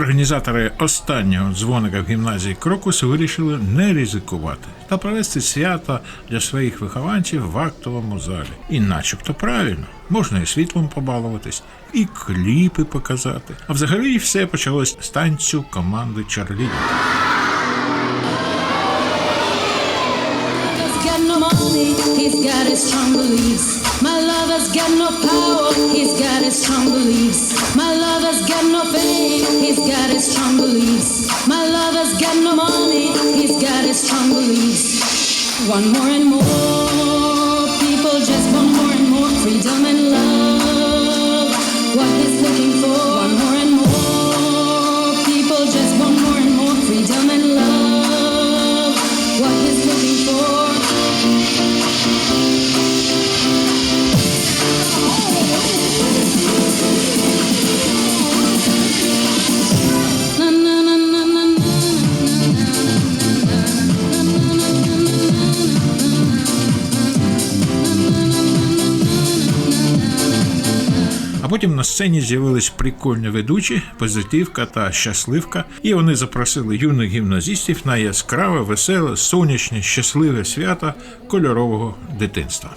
Організатори останнього дзвоника в гімназії Крокус вирішили не ризикувати та провести свято для своїх вихованців в актовому залі. І начебто правильно, можна і світлом побалуватись, і кліпи показати. А взагалі все почалось з танцю команди Чарлі. Got no money, he's got his strong beliefs. My lover's got no power, he's got his strong beliefs. My lover's got no fame, he's got his strong beliefs. My lover's got no money, he's got his strong beliefs. One more and more, people just want more and more freedom and love. What he's сцені з'явились прикольні ведучі, позитивка та щасливка, і вони запросили юних гімназістів на яскраве, веселе, сонячне, щасливе свято кольорового дитинства.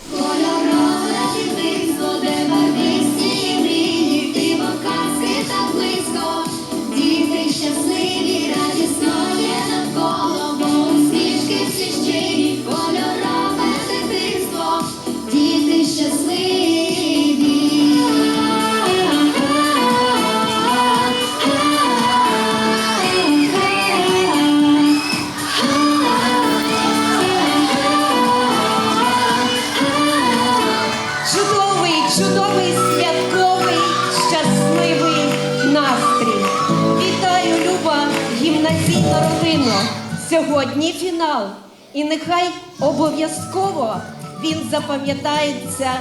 І нехай обов'язково він запам'ятається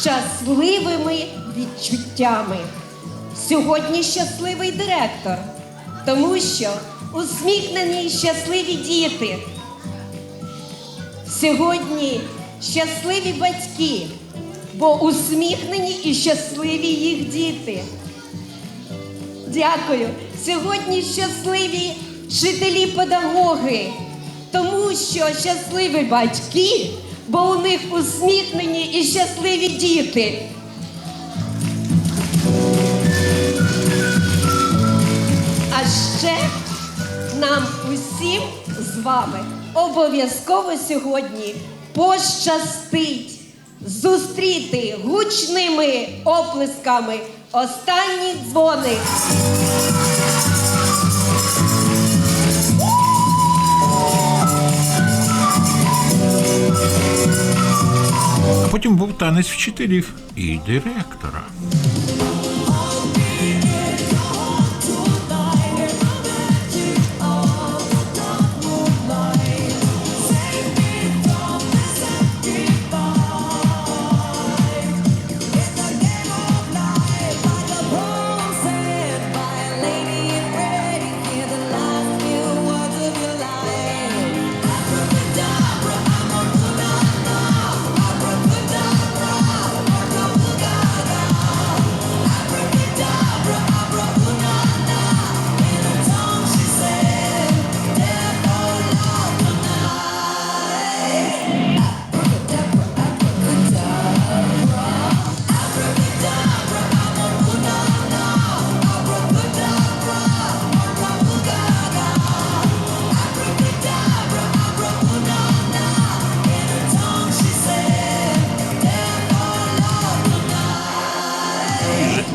щасливими відчуттями. Сьогодні щасливий директор, тому що усміхнені й щасливі діти. Сьогодні щасливі батьки, бо усміхнені і щасливі їх діти. Дякую. Сьогодні щасливі вчителі-педагоги, тому що щасливі батьки, бо у них усміхнені і щасливі діти. А ще нам усім з вами обов'язково сьогодні пощастить зустріти гучними оплесками останні дзвони. Потім був танець вчителів і директора.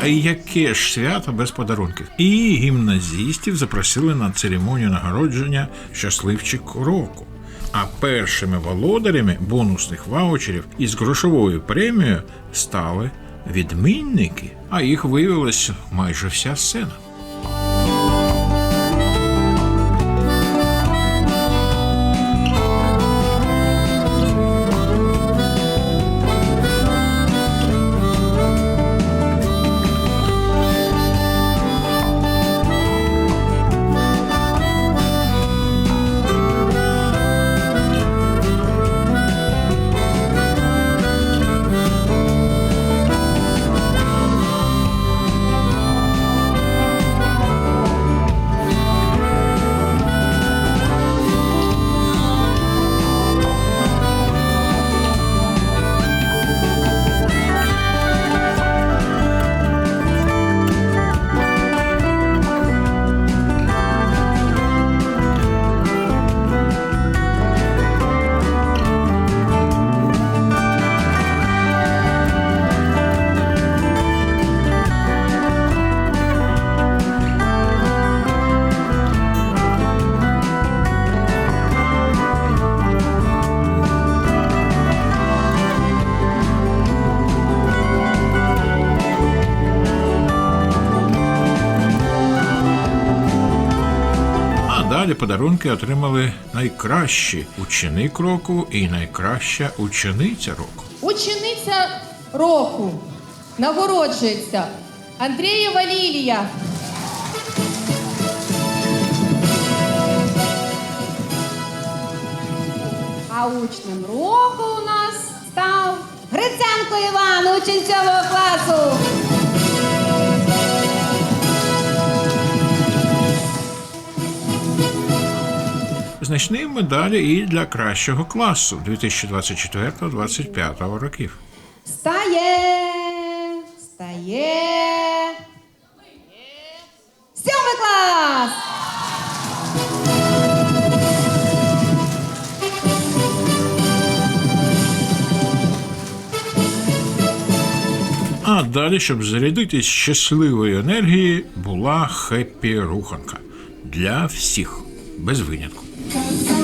Яке ж свято без подарунків? І гімназістів запросили на церемонію нагородження щасливчик року. А першими володарями бонусних ваучерів із грошовою премією стали відмінники, а їх виявилось майже вся сцена. Подарунки отримали найкращі ученик року і найкраща учениця року. Учениця року нагороджується Андрієва Лілія. А учнем року у нас став Гриценко Іван, учень цього класу. Значні медалі і для кращого класу 2024-2025 років. Стає, стає. Сьомий клас. А далі, щоб зарядитись щасливої енергії, була хеппі руханка для всіх, без винятку. Cause I'm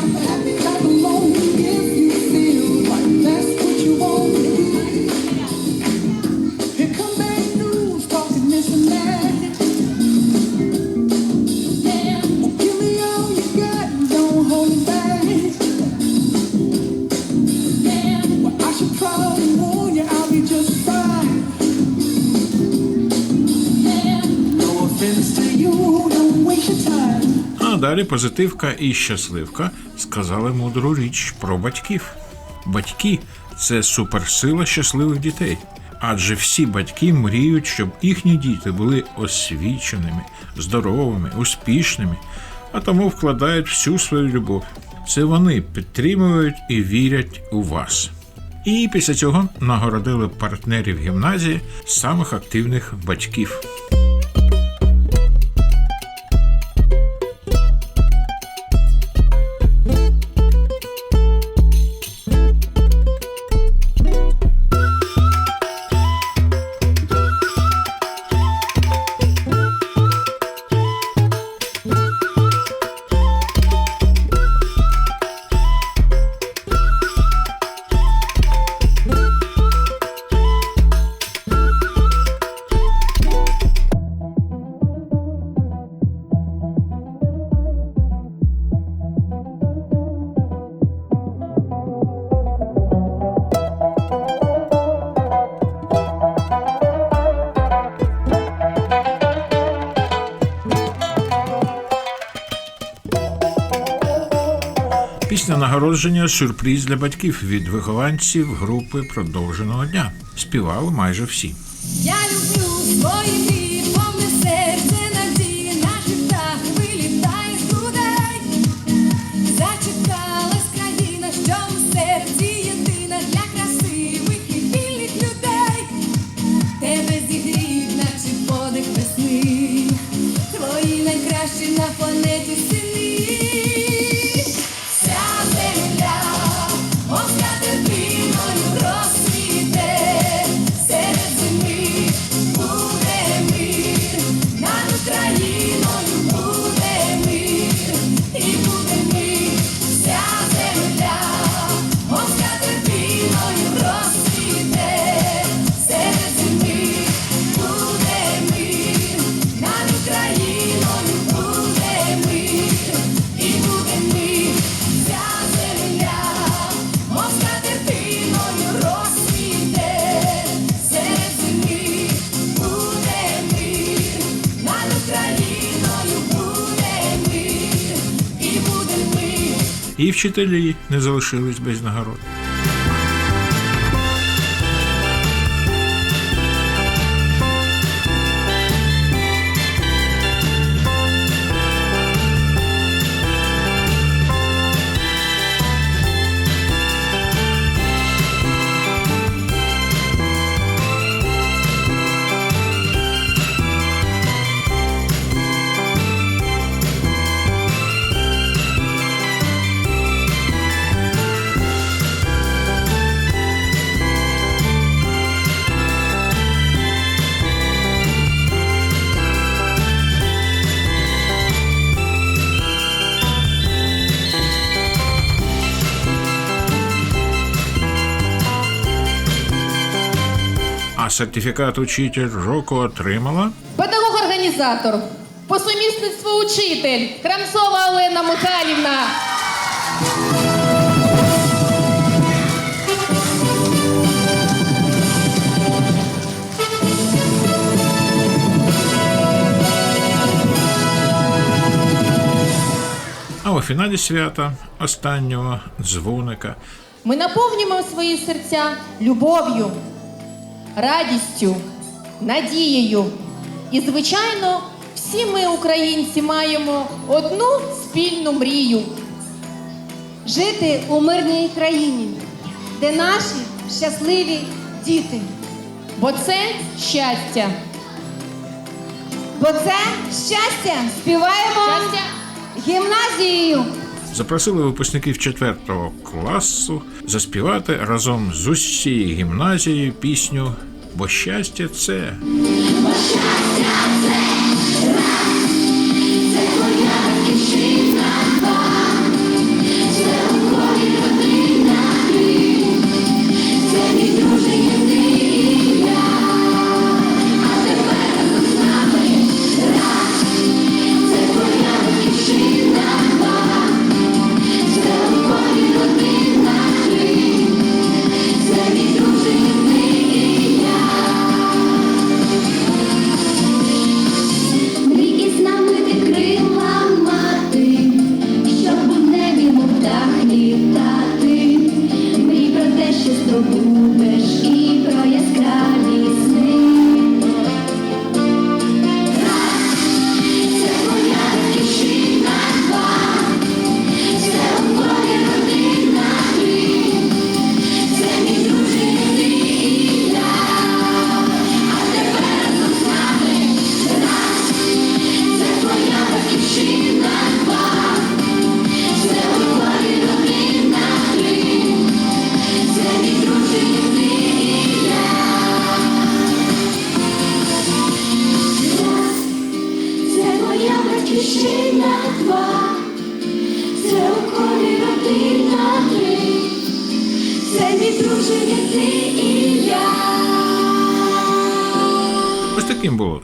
далі позитивка і щасливка сказали мудру річ про батьків. Батьки це суперсила щасливих дітей. Адже всі батьки мріють, щоб їхні діти були освіченими, здоровими, успішними, а тому вкладають всю свою любов. Це вони підтримують і вірять у вас. І після цього нагородили партнерів гімназії самих активних батьків. Після нагородження сюрприз для батьків від вихованців групи продовженого дня. Співали майже всі. Я люблю свої повне І вчителі не залишились без нагород. А сертифікат учитель року отримала? Педагог-організатор. По сумісництву учитель. Крамцова Олена Михайлівна. А у фіналі свята останнього дзвоника. Ми наповнюємо свої серця любов'ю, радістю, надією. І, звичайно, всі ми, українці, маємо одну спільну мрію. Жити у мирній країні, де наші щасливі діти. Бо це щастя. Бо це щастя співаємо Щастя гімназією. Запросили випускників 4 класу заспівати разом з усією гімназією пісню Бо щастя це.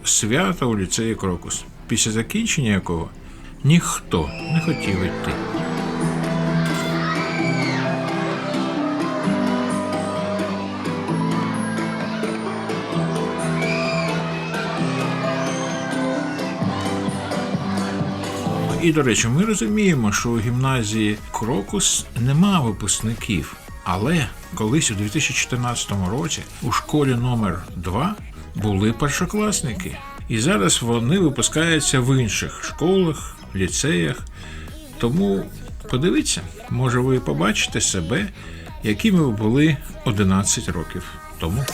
Свято у ліцеї Крокус, після закінчення якого ніхто не хотів йти. І, до речі, ми розуміємо, що у гімназії Крокус нема випускників. Але колись у 2014 році у школі номер 2 були першокласники. І зараз вони випускаються в інших школах, ліцеях. Тому подивіться, може ви побачите себе, якими ви були 11 років тому.